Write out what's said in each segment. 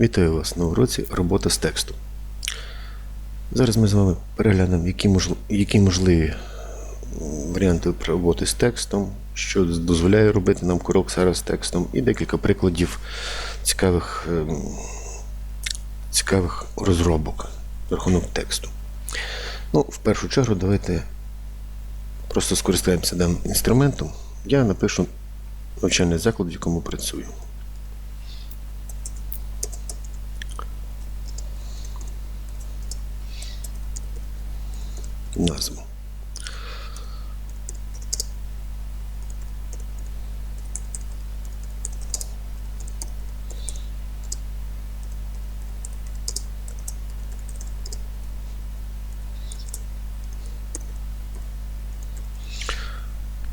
Вітаю вас на уроці робота з текстом. Зараз ми з вами переглянемо, які, можли, які можливі варіанти роботи з текстом, що дозволяє робити нам курок зараз з текстом, і декілька прикладів цікавих, ем, цікавих розробок рахунок тексту. Ну, в першу чергу, давайте просто скористаємося даним інструментом. Я напишу навчальний заклад, в якому працюю. Назву.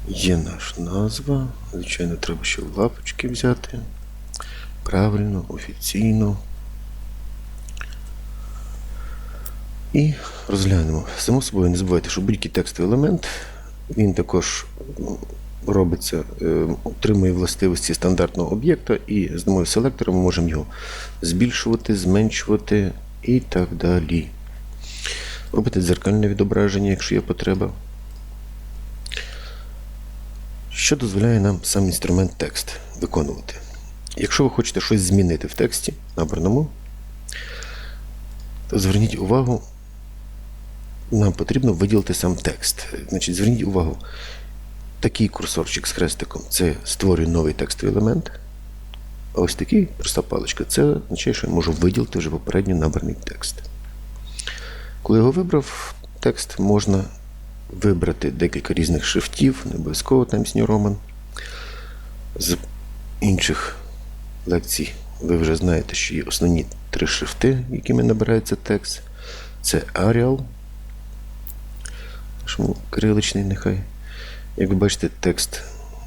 Є наша назва. Звичайно, треба ще лапочки взяти. Правильно, офіційно. І розглянемо. Само собою, не забувайте, що будь-який текстовий елемент, він також ну, робиться, е, отримує властивості стандартного об'єкта, і з допомогою селектора ми можемо його збільшувати, зменшувати і так далі. Робити дзеркальне відображення, якщо є потреба. Що дозволяє нам сам інструмент текст виконувати? Якщо ви хочете щось змінити в тексті, набраному, то зверніть увагу, нам потрібно виділити сам текст. Значить, зверніть увагу, такий курсорчик з хрестиком це створює новий текстовий елемент. А ось такий проста паличка це означає, що я можу виділити вже попередньо набраний текст. Коли його вибрав, текст можна вибрати декілька різних шрифтів, не обов'язково Times New Roman. З інших лекцій ви вже знаєте, що є основні три шрифти, якими набирається текст. Це Arial, нашому кириличний нехай. Як ви бачите, текст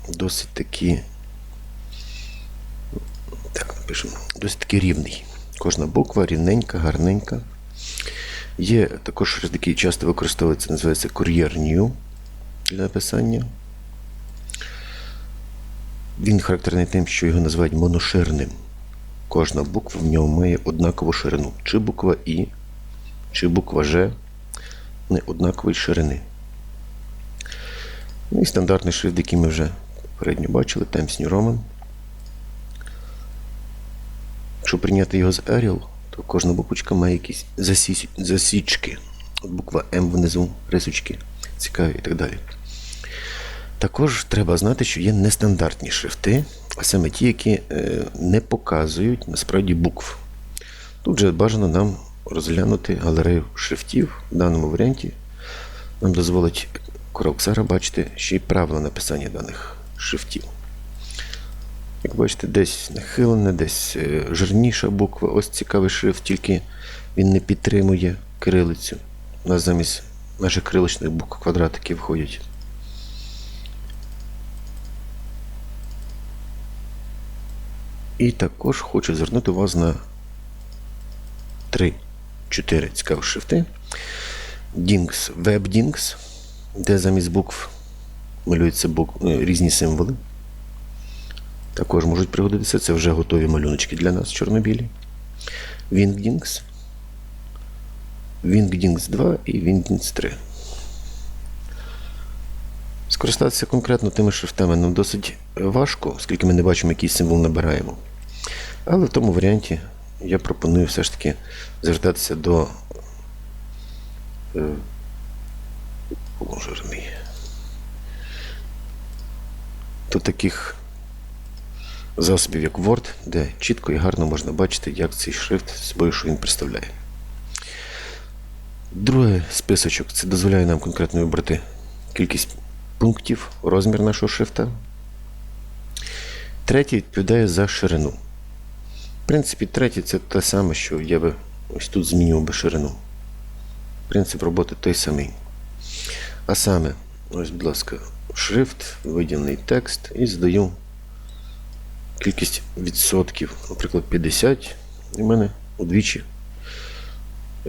досить таки. Так, напишемо, досить таки рівний. Кожна буква рівненька, гарненька. Є також який часто використовується, називається Courier New для написання. Він характерний тим, що його називають моноширним. Кожна буква в ньому має однакову ширину. Чи буква І, чи буква Ж не однакової ширини. Ну і стандартний шрифт, який ми вже попередньо бачили, Times New Roman. Якщо прийняти його з Arial, то кожна буквочка має якісь засіч- засічки. От буква М внизу, рисочки, цікаві і так далі. Також треба знати, що є нестандартні шрифти, а саме ті, які е, не показують насправді букв. Тут же бажано нам розглянути галерею шрифтів в даному варіанті. Нам дозволить Короксара бачити ще й правила написання даних шрифтів. Як бачите, десь нахилене, десь е, жирніша буква. Ось цікавий шрифт, тільки він не підтримує кирилицю. У нас замість наших криличних букв квадратики входять. І також хочу звернути увагу на 3-4 цікаві шрифти. Dings, WebDings, де замість букв малюються букв, е, різні символи. Також можуть пригодитися. Це вже готові малюночки для нас чорнобілі. Wingdings, Wingdings 2 і Wingdings 3. Скористатися конкретно тими шрифтами нам досить важко, оскільки ми не бачимо, який символ набираємо. Але в тому варіанті я пропоную все ж таки звертатися до е, жирний, до таких засобів, як Word, де чітко і гарно можна бачити, як цей шрифт собою, що він представляє. Другий списочок це дозволяє нам конкретно вибрати кількість пунктів, розмір нашого шрифта. Третій відповідає за ширину. В принципі, третій це те саме, що я би ось тут змінював би ширину. Принцип роботи той самий. А саме, ось, будь ласка, шрифт, виділений текст і здаю кількість відсотків, наприклад, 50. І в мене удвічі.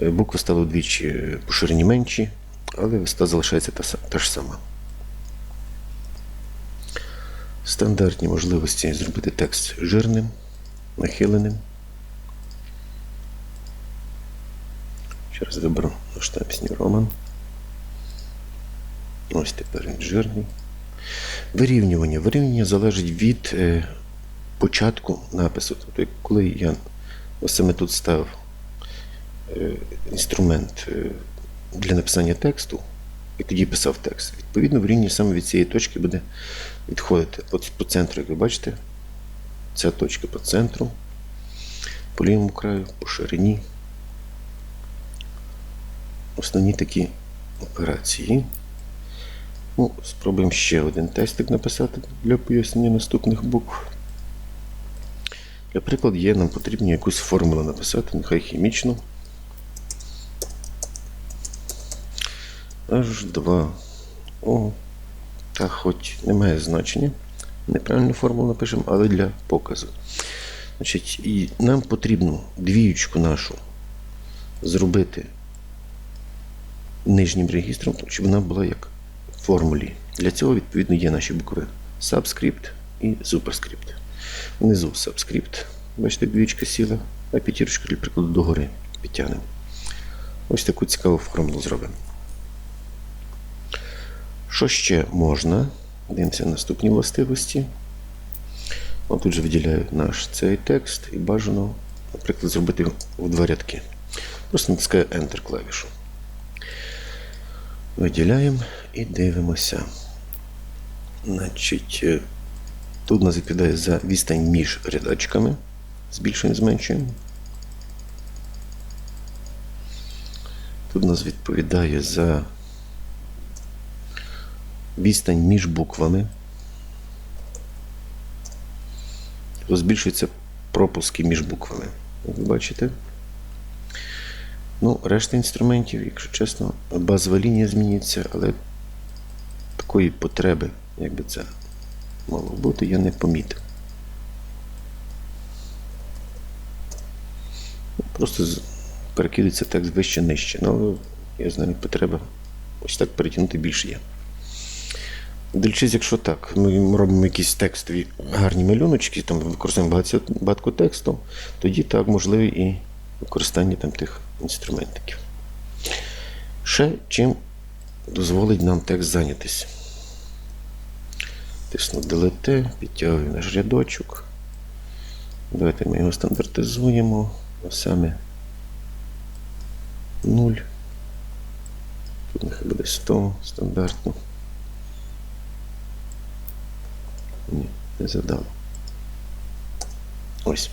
е, Букви стали удвічі е, по ширині менші, але висота залишається та, та ж сама. Стандартні можливості зробити текст жирним, нахиленим. Ще раз виберу масштабсні Роман. Ось тепер він жирний. Вирівнювання. Вирівнювання залежить від е, початку напису. Тобто, коли я ось саме тут ставив е, інструмент е, для написання тексту, і тоді писав текст, відповідно, вирівнювання саме від цієї точки буде відходити. От по центру, як ви бачите, ця точка по центру, по лівому краю, по ширині. Основні такі операції. Ну, спробуємо ще один тестик написати для пояснення наступних букв. Для прикладу, є, нам потрібно якусь формулу написати, нехай хімічну. H2O. Та хоч не має значення. Неправильну формулу напишемо, але для показу. Значить, і нам потрібно двіючку нашу зробити нижнім регістром, щоб вона була як формулі. Для цього, відповідно, є наші букви Subscript і Superscript. Внизу Subscript. Бачите, двічка сіла, а п'ятірочку, для прикладу, догори підтягнемо. Ось таку цікаву формулу зробимо. Що ще можна? Дивимося наступні властивості. От тут же виділяю наш цей текст і бажано, наприклад, зробити в два рядки. Просто натискаю Enter клавішу. Виділяємо і дивимося. Значить, е, тут у нас відповідає за відстань між рядочками. Збільшуємо, зменшуємо. Тут у нас відповідає за відстань між буквами. Тут збільшуються пропуски між буквами. Як ви бачите. Ну, решта інструментів, якщо чесно, базова лінія змінюється, але такої потреби, як би це мало бути, я не помітив. Просто з- перекидується текст вище нижче. Ну, я знаю, потреба ось так перетягнути більше є. Дивлячись, якщо так, ми робимо якісь текстові гарні малюночки, там використовуємо багато, тексту, тоді так можливо і використання там тих інструментиків. Ще чим дозволить нам текст зайнятися. Тисну Delete, підтягую наш рядочок. Давайте ми його стандартизуємо. Саме 0. Тут нехай буде 100 стандартно. Ні, не задало. Ось.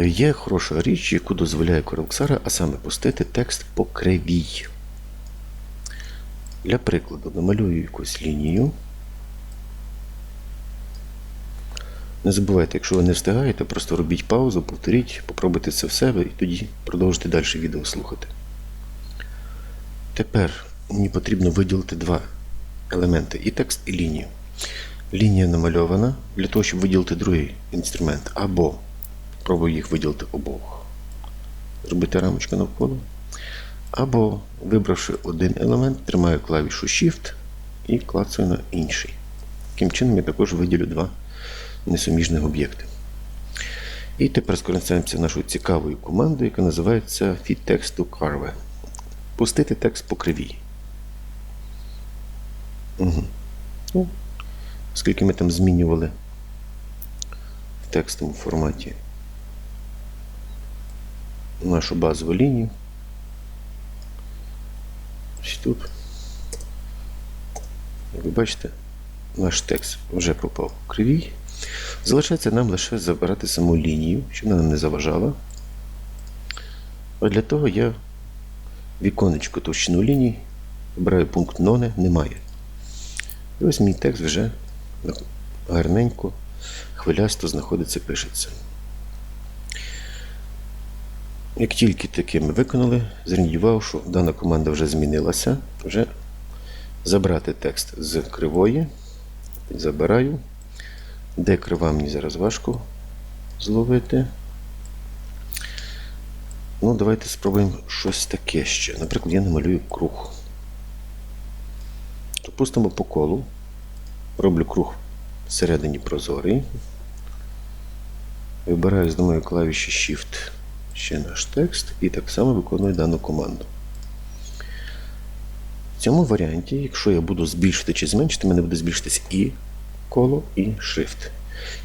Є хороша річ, яку дозволяє Corel а саме пустити текст по кривій. Для прикладу, намалюю якусь лінію. Не забувайте, якщо ви не встигаєте, просто робіть паузу, повторіть, попробуйте це в себе і тоді продовжуйте далі відео слухати. Тепер мені потрібно виділити два елементи і текст, і лінію. Лінія намальована для того, щоб виділити другий інструмент. Або пробую їх виділити обох. Зробити рамочку навколо. Або, вибравши один елемент, тримаю клавішу Shift і клацаю на інший. Таким чином я також виділю два несуміжних об'єкти. І тепер скористаємося нашою цікавою командою, яка називається Fit Text to Carve. Пустити текст по кривій. Угу. Ну, оскільки ми там змінювали в текстовому форматі нашу базову лінію. Тут. Як ви бачите, наш текст вже попав в кривій. Залишається нам лише забирати саму лінію, щоб вона нам не заважала. А для того я віконечко товщину лінії вибираю пункт ноне немає. І ось мій текст вже гарненько, хвилясто знаходиться, пишеться. Як тільки таке ми виконали, увагу, що дана команда вже змінилася. Вже забрати текст з кривої. Забираю. Де крива мені зараз важко зловити. Ну, давайте спробуємо щось таке ще. Наприклад, я намалюю круг. Допустимо по колу. Роблю круг всередині прозорий. Вибираю з домою клавіші Shift ще наш текст і так само виконую дану команду. В цьому варіанті, якщо я буду збільшити чи зменшити, в мене буде збільшитись і коло, і шрифт.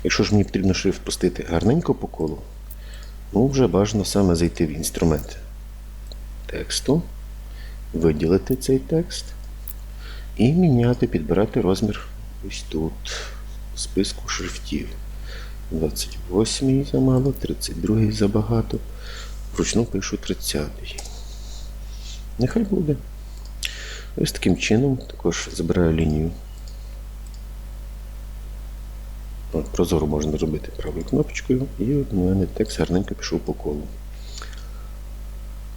Якщо ж мені потрібно шрифт пустити гарненько по колу, ну вже бажано саме зайти в інструмент тексту, виділити цей текст і міняти, підбирати розмір ось тут, в списку шрифтів. 28 замало, 32 забагато. Вручну пишу 30. Нехай буде. Ось таким чином також забираю лінію. От, Прозоро можна зробити правою кнопочкою, і от у мене текст гарненько пішов по колу.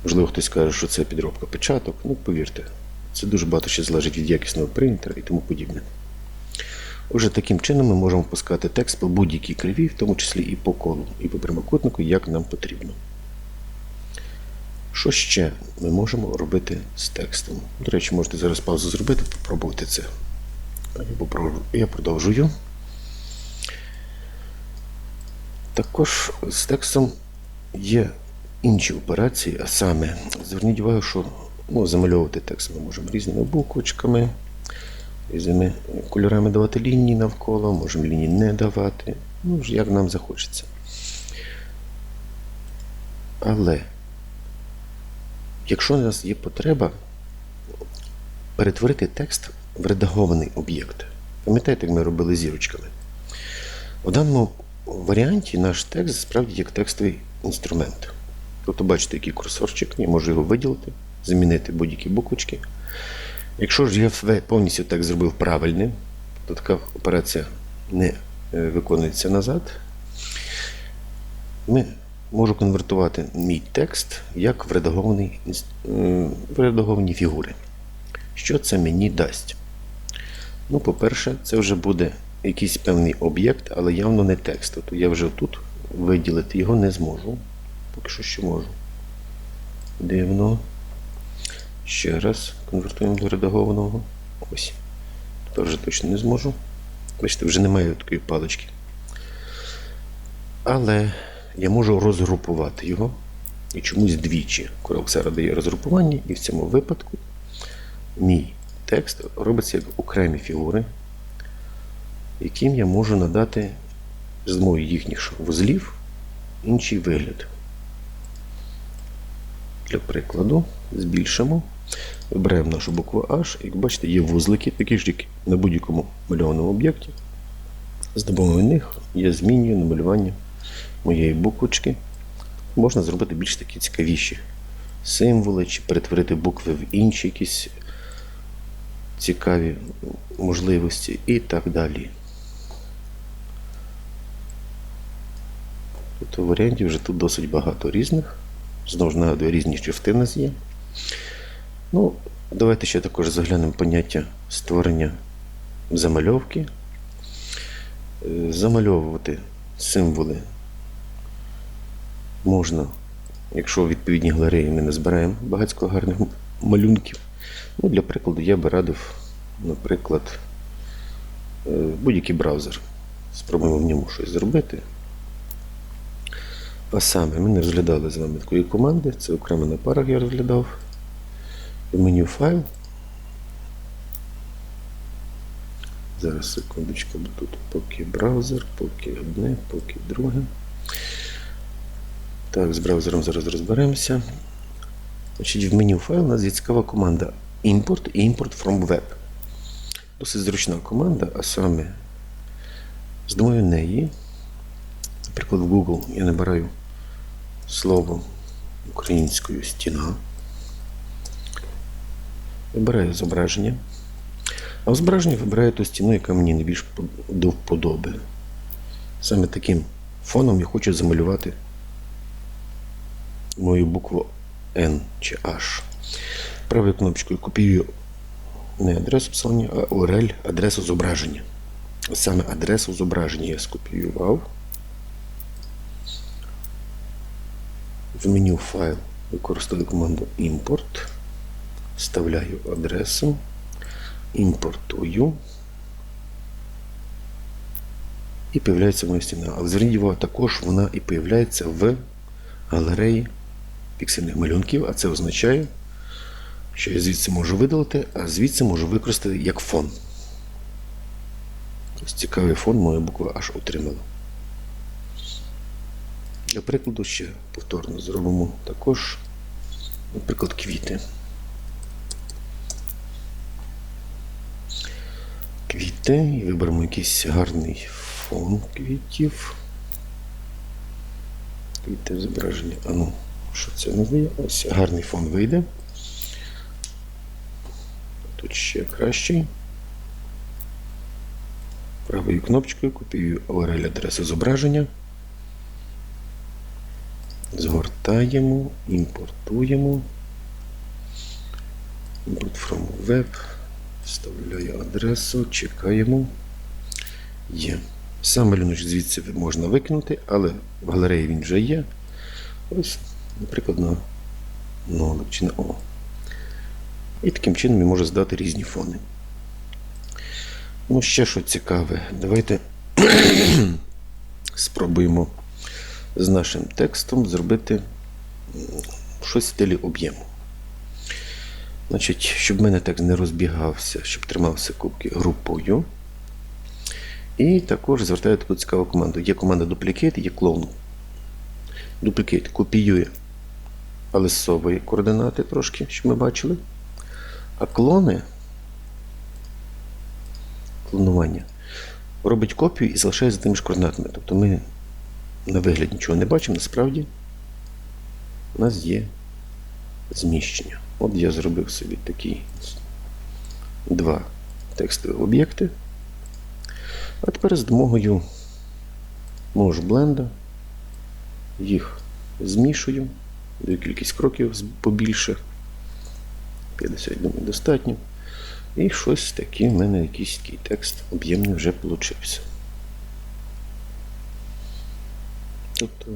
Можливо, хтось каже, що це підробка печаток. Ну, повірте, це дуже багато ще залежить від якісного принтера і тому подібне. Отже, таким чином ми можемо пускати текст по будь-якій криві, в тому числі і по колу, і по прямокутнику, як нам потрібно. Що ще ми можемо робити з текстом? До речі, можете зараз паузу зробити, попробувати це. Я продовжую. Також з текстом є інші операції, а саме, зверніть увагу, що ну, замальовувати текст ми можемо різними буквочками, різними кольорами давати лінії навколо, можемо лінії не давати, ну, як нам захочеться. Але якщо у нас є потреба перетворити текст в редагований об'єкт, пам'ятаєте, як ми робили зірочками? В даному варіанті наш текст справді як текстовий інструмент. Тобто, бачите, який курсорчик, я можу його виділити, замінити будь-які буквочки. Якщо ж я в- повністю так зробив правильним, то така операція не е, виконується назад, ми можу конвертувати мій текст як в редагований, в редаговані фігури. Що це мені дасть? Ну, по-перше, це вже буде якийсь певний об'єкт, але явно не текст. Тобто я вже тут виділити його не зможу. Поки що ще можу. Дивно. Ще раз конвертуємо до редагованого. Ось. Тепер вже точно не зможу. Бачите, вже немає такої палички. Але я можу розгрупувати його і чомусь двічі. Corel дає розгрупування, і в цьому випадку мій текст робиться як окремі фігури, яким я можу надати з допомогою їхніх вузлів інший вигляд. Для прикладу, збільшимо, вибираємо нашу букву H, як бачите, є вузлики, такі ж, як на будь-якому мальованому об'єкті. З допомогою них я змінюю намалювання моєї буквочки. Можна зробити більш такі цікавіші символи, чи перетворити букви в інші якісь цікаві можливості і так далі. Тобто варіантів вже тут досить багато різних. Знову ж нагадую, різні шрифти в нас є. Ну, давайте ще також заглянемо поняття створення замальовки. Е, Замальовувати символи можна, якщо в відповідній галереї ми не збираємо багатько гарних малюнків. Ну, для прикладу, я би радив, наприклад, е, будь-який браузер. Спробуємо в ньому щось зробити. А саме ми не розглядали з вами такої команди, це окремо на парах я розглядав. В меню файл. Зараз секундочку, бо тут поки браузер, поки одне, поки друге. Так, з браузером зараз розберемося. Значить, в меню файл у нас є цікава команда Import і Import from Web. Досить зручна команда, а саме з допомогою неї, наприклад, в Google я набираю слово українською стіна. Вибираю зображення. А в зображенні вибираю ту стіну, яка мені найбільш до вподоби. Саме таким фоном я хочу замалювати мою букву N чи H. Правою кнопочкою копіюю не адресу писання, а URL, адресу зображення. Саме адресу зображення я скопіював. В меню файл використовую команду Import. Вставляю адресу, імпортую. І появляється моя стіна. Але зверніть увагу, також вона і появляється в галереї піксельних малюнків, а це означає, що я звідси можу видалити, а звідси можу використати як фон. Ось цікавий фон моя буква аж отримала. Для прикладу ще повторно зробимо також, наприклад, квіти. Квіти і виберемо якийсь гарний фон квітів. Квіти зображення. А ну, що це не вийде? Ось гарний фон вийде. Тут ще кращий. Правою кнопочкою копіюю URL адресу зображення. Згортаємо, імпортуємо. Import from web. Вставляю адресу, чекаємо. Є. Сам малюночок звідси можна викинути, але в галереї він вже є. Ось, наприклад, на нолик чи на О. І таким чином він може здати різні фони. Ну, ще що цікаве, давайте спробуємо з нашим текстом зробити щось в стилі об'єму. Значить, щоб мене текст не розбігався, щоб тримався кубки групою. І також звертаю таку цікаву команду. Є команда Duplicate, є клоун. Duplicate копіює, але зсовує координати трошки, щоб ми бачили. А клони клонування робить копію і залишає за тими ж координатами. Тобто ми на вигляд нічого не бачимо, насправді у нас є зміщення. От я зробив собі такі два текстові об'єкти. А тепер з допомогою мого бленда їх змішую, даю кількість кроків побільше. 50, думаю, достатньо. І щось таке в мене якийсь такий текст об'ємний вже получився. Тобто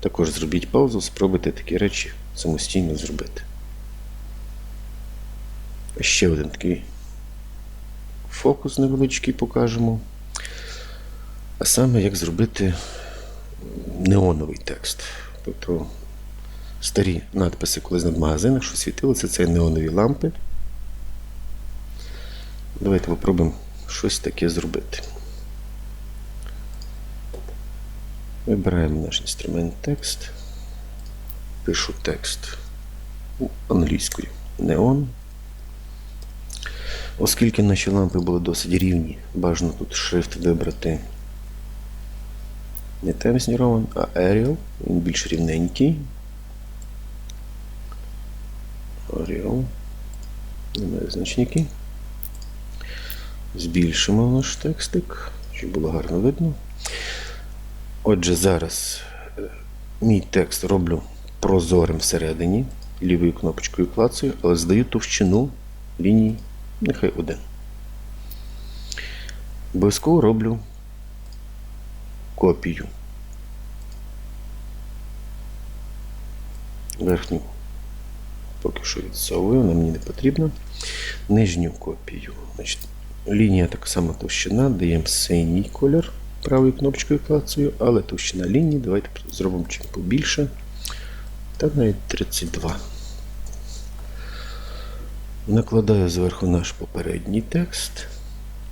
також зробіть паузу, спробуйте такі речі самостійно зробити. Ще один такий фокус невеличкий покажемо. А саме як зробити неоновий текст. Тобто старі надписи колись над магазинах, що світилися, це неонові лампи. Давайте попробуємо щось таке зробити. Вибираємо наш інструмент текст. Пишу текст англійською. Неон. Оскільки наші лампи були досить рівні, бажано тут шрифт вибрати не Times New а Arial. Він більш рівненький. Arial. Немає значники. Збільшимо наш текстик, щоб було гарно видно. Отже, зараз е, мій текст роблю прозорим всередині, лівою кнопочкою клацаю, але здаю товщину ліній, нехай один. Обов'язково роблю копію. Верхню поки що відсовую, вона мені не потрібна. Нижню копію. Значить, лінія так само товщина, даємо синій колір правою кнопочкою клацаю, але товщина лінії давайте зробимо чим побільше. Так навіть 32. Накладаю зверху наш попередній текст,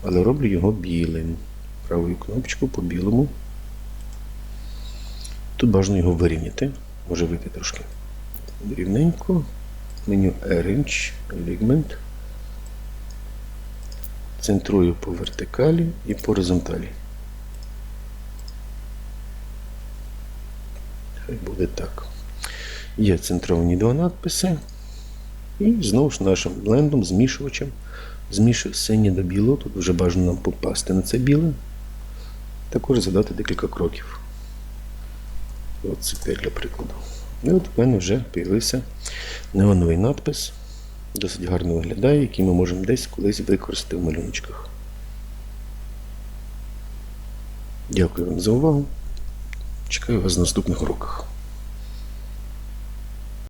але роблю його білим. Правою кнопочкою по білому. Тут бажано його вирівняти. Може вийти трошки рівненько. Меню Arrange, Alignment. Центрую по вертикалі і по горизонталі. Хай буде так. Є центровані два надписи. І знову ж нашим блендом, змішувачем. Змішую синє до білого. Тут вже бажано нам попасти на це біле. Також задати декілька кроків. От це для прикладу. І от в мене вже з'явився неоновий надпис. Досить гарно виглядає, який ми можемо десь колись використати в малюночках. Дякую вам за увагу. Чекаю вас на наступних уроках.